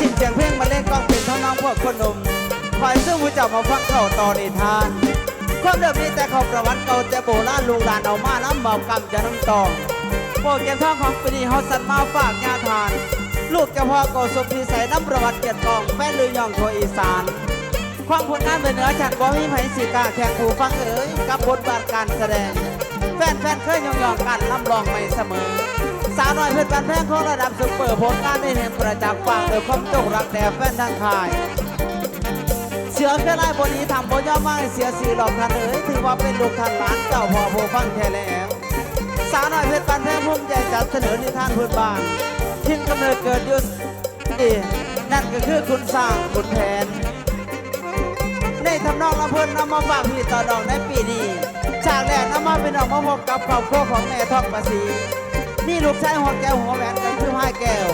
สิ่งเพลงเพลงมาเล่นกองติดเท่าน้องพวกคนหนุ่มคอยซึ่งผู้เจ้ามาฟังเข้าต่อนิทาน ความเดิมนี้แต่เขาประวัติเก่าแต่โบราณลูกหลานเอามาน้ำเบากำจะน้ำตองโปรแกรมท่องของปีนี้เขาสัตว์มาฝากญาทาน ลูกเจ้าพ่อโกสุพิสัยน้ำประวัติเกียรติกองแฟนลือยองโทวอีสานความผลงานเป็นเหนือฉันบ่มีไผสิกาแข่งผู้ฟังเอ๋ยกับบทบาทการแสดง แฟนๆเคยยองยองกันลำลองไม่เสมอ สาวน้อยเพชรบันแพงของระดับซุปเปอร์ผลงานได้เห็นประจักษ์ฟังโดยความจงรักแต่แฟนทางค่ายเสือแค่ไล่บนนี้ทำบนย่อมไม่เสียสีหลอกท่านเอ๋ยถือว่าเป็นลูกท่านหลานเจ้าพ่อผู้ฟังแค่แล้วสาวน้อยเพชรบันแพงภูมิใจจัดเสนอนิทานพื้นบ้านทิ้งกำเนิดเกิดยุสดีนั่นก็คือคุณสร้างบุญแผนในทำนองลำเพลินนำมาฝากพี่ต่อดองในปีนี้ฉากแรกนำมาเป็นออกมาพบกับครอบครัวของแม่ทองประสี นี่ลูกชายหัวแก้วหัวแหวนกันคือห้ายแก้ว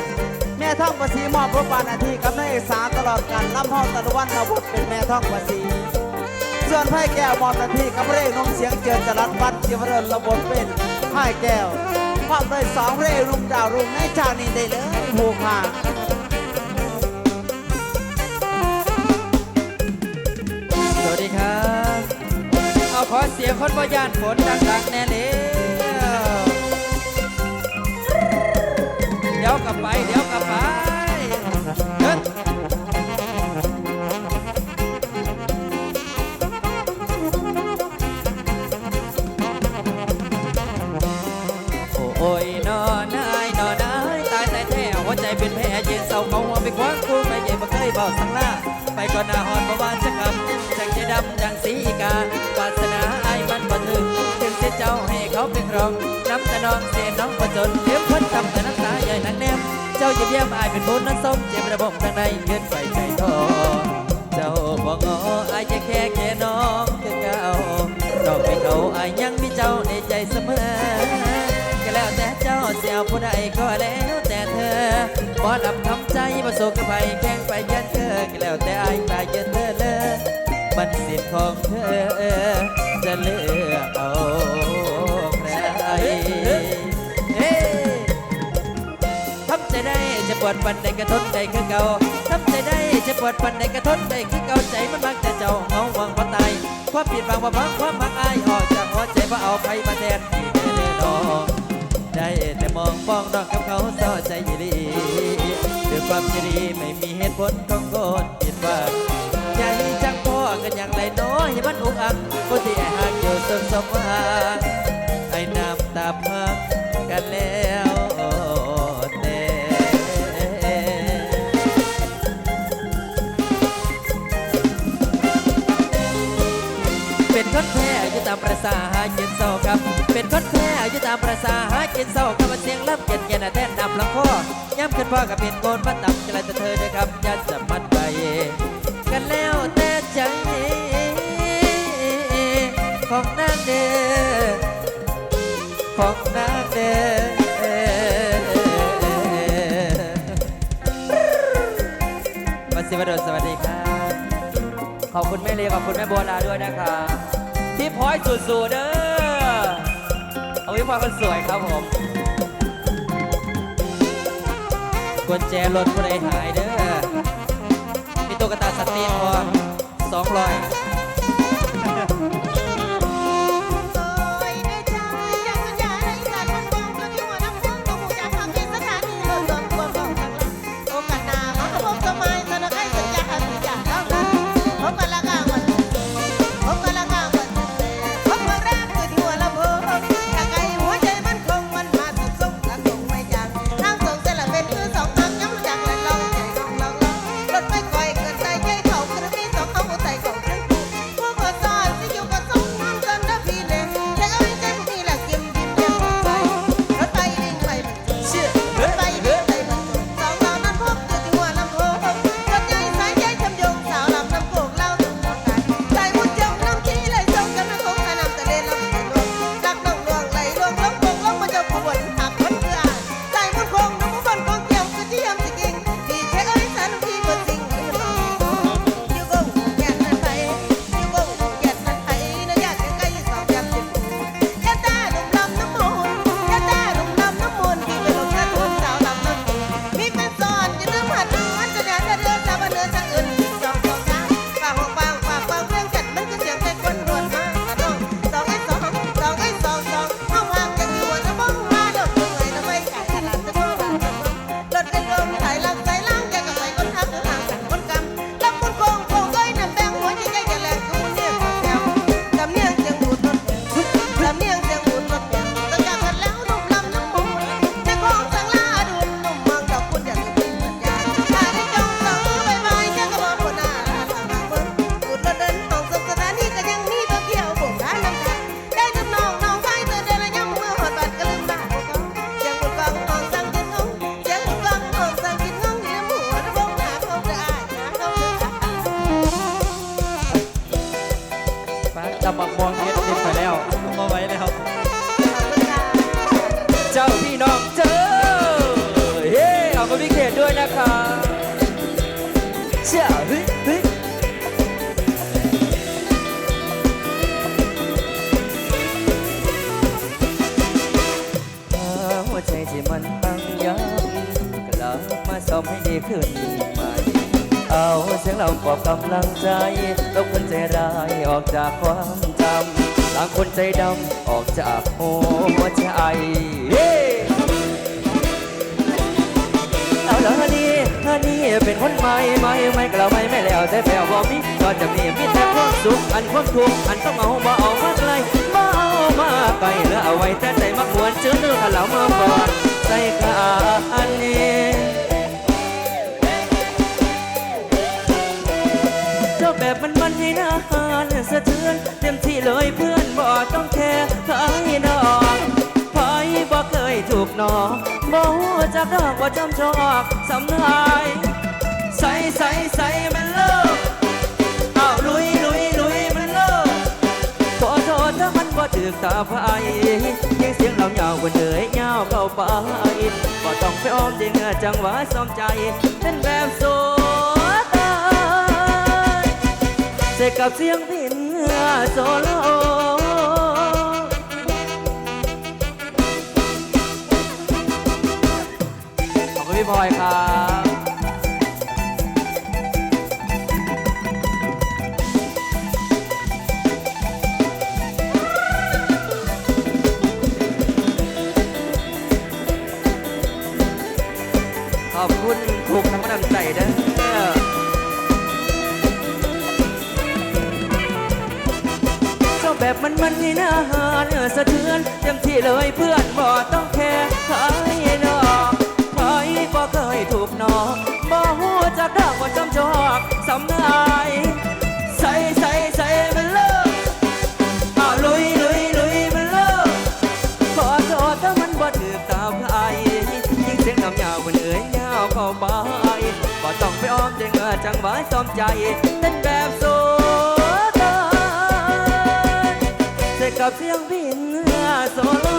แม่ท่องประสีมอบบทบานาทีกับนักเอกสาตลอดการลำห้องตะลุวันระบทเป็นแม่ท่องประสีส่วนไพ่แก้วมอบนาทีกับเร่นมเสียงเจิดจรัสวัดจิวเริญระบทเป็นไพ่แก้วพร้อมด้วยสองเร่รุ่งดาวรุ่งในฉากนี้ได้เลยผูกขาสวัสดีครับ เอาขอเสียงคนบ่ยานฝนดังๆแน่เลย ลับไป เดี๋ยวกลับไปเดินโอ้ยนอนายนอนายตายแต่แท้หัวใจเป็นแผลเย็นเศร้าเขาหัวไปคว้างคู่ไม่ใหญ่บ่เคยบอกสังลาไปก่อนหน้าหอนประวานจะกำจากใจดำอย่างสีกาวาสนาอายมันบ่ถึงถึงเสียเจ้าให้เขาเป็นรองน้ำตาน้องเสี จ้าเยี่ยมอายเป็นบุญนั้นส้มเจ็บระบบทางในเกินไปใจทองเจ้าบ่งออายจะแค่แค่น้องคือเก่าดอกไม่เขาอายยังมีเจ้าในใจเสมอก็แล้วแต่เจ้าเสียวผู้ใดก็แล้วแต่เธอบ่ลำทำใจประสบกับไปแข่งไปยันเธอก็แล้วแต่อายตายเย็นเธอเลยมันสิทธิ์ของเธอจะเลือกเอาำใจได้จะปวดปันใดกระทนใดคือเก่าทำใจได้จะปวดปันใดกระทนใดคือเก่าใจมันมักแต่เจ้าเงาหวังพอตายความผิดบางว่าพังความมักอายออกจากหัวใจว่าเอาใครมาแทนที่เธอเลยน้องได้แต่มองมองดอกกับเขาเศร้าใจยีรีด้วยความยีรีไม่มีเหตุผลของคนผิดหว่าใจจังพ่อกันอย่างไรน้อยให้มันอุกอักคนที่หากอยู่สมสมหวั เป็นคนแท้อยู่ตามประสาหาเย็นเศร้าครับ เป็นคนแท้อยู่ตามประสาหาเย็นเศร้ากับเสียงรับเย็นเย็นแท่นนำลำคอย้ำขึ้นพ่อกับเป็นโกนมาต่ำกระแต่เธอเด้อครับย่าจะมัดไปกันแล้วแต่ใจของนางเด้อของนางเด้อมาสิวดลสวัสดีครับ ขอบคุณแม่เลขอบคุณแม่บัวลาด้วยนะครับพี่พอยสุดๆเด้อเอาพี่พอยคนสวยครับผมกุญแจรถผู้ใดหายเด้อมีตุ๊กตาสตีนพอสองร้อย ขึ้นใหม่เอาเสียงเราปลอบกำลังใจลบคนใจร้ายออกจากความจำล้างคนใจดำออกจากหัวใจเฮ้เอาแล้วฮันนี่ฮันนี่เป็นคนใหม่ใหม่ไม่กล่าวไม่ไม่แล้วแต่แฝวบอกมีก็จะมีมีแต่ความสุขอันความทุกข์อันต้องเอามาเอามาไกลมาเอามาไกลแล้วเอาไว้แต่ใจมักมวนเจอเนื้อขันเหลามาก่อนใจขาอันนี้ มันมันให้นานสะเทือนเต็มที่เลยเพื่อนบ่ต้องแคร์ใครนอกไผบ่เคยถูกนอกบ่ฮู้จักดอกว่าจำชอกสำนายใส่ใส่ใส่มันเลิกเอาลุยลุยลุยมันเลิกขอโทษถ้ามันบ่ถึกตาพายยังเสียงเราเหยาวบนเดยเหยาเข้าไปบ่ต้องไปอ้อมใจเงือจังหวะสมใจเป็นแบบโซ สกับเสียงพินโซโลขอบคุณพี่พลอยครับขอบคุณทุกกำลังใจด้อช แบบมันมันนี่นาหารสะเทือนเต็มที่เลยเพื่อนบ่ต้องแคร์ใครนอกใครบ่เคยถูกนอกบ่ฮู้จักดอกว่าจำจอกสำนายใส่ใส่ใส่มันเลิกเอาลุยลุยลุยมันเลิกขอโทษถ้ามันบ่ถือตามใครยิ่งเสียงน้ำยาวมันเอ่ยยาวเข้าไปบ่ต้องไปอ้อมใจเงือจังหวะซ้อมใจ กับเสียงพินโซโล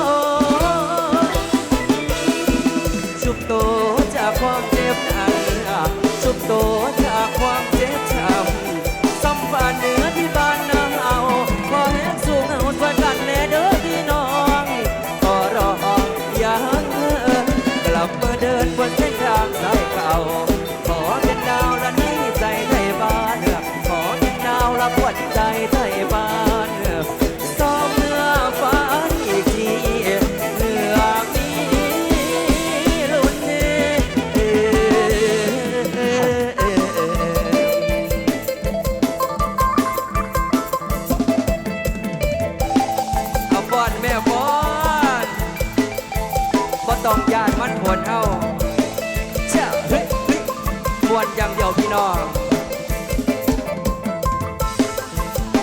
น้อง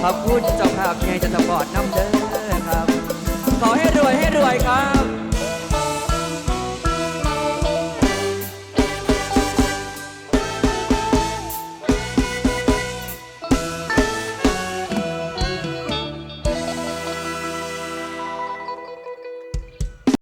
ขอบคุณเจ้าภาพใหญ่จะสปอร์ตน้ำเด้อครับ ขอให้รวยให้รวยครับ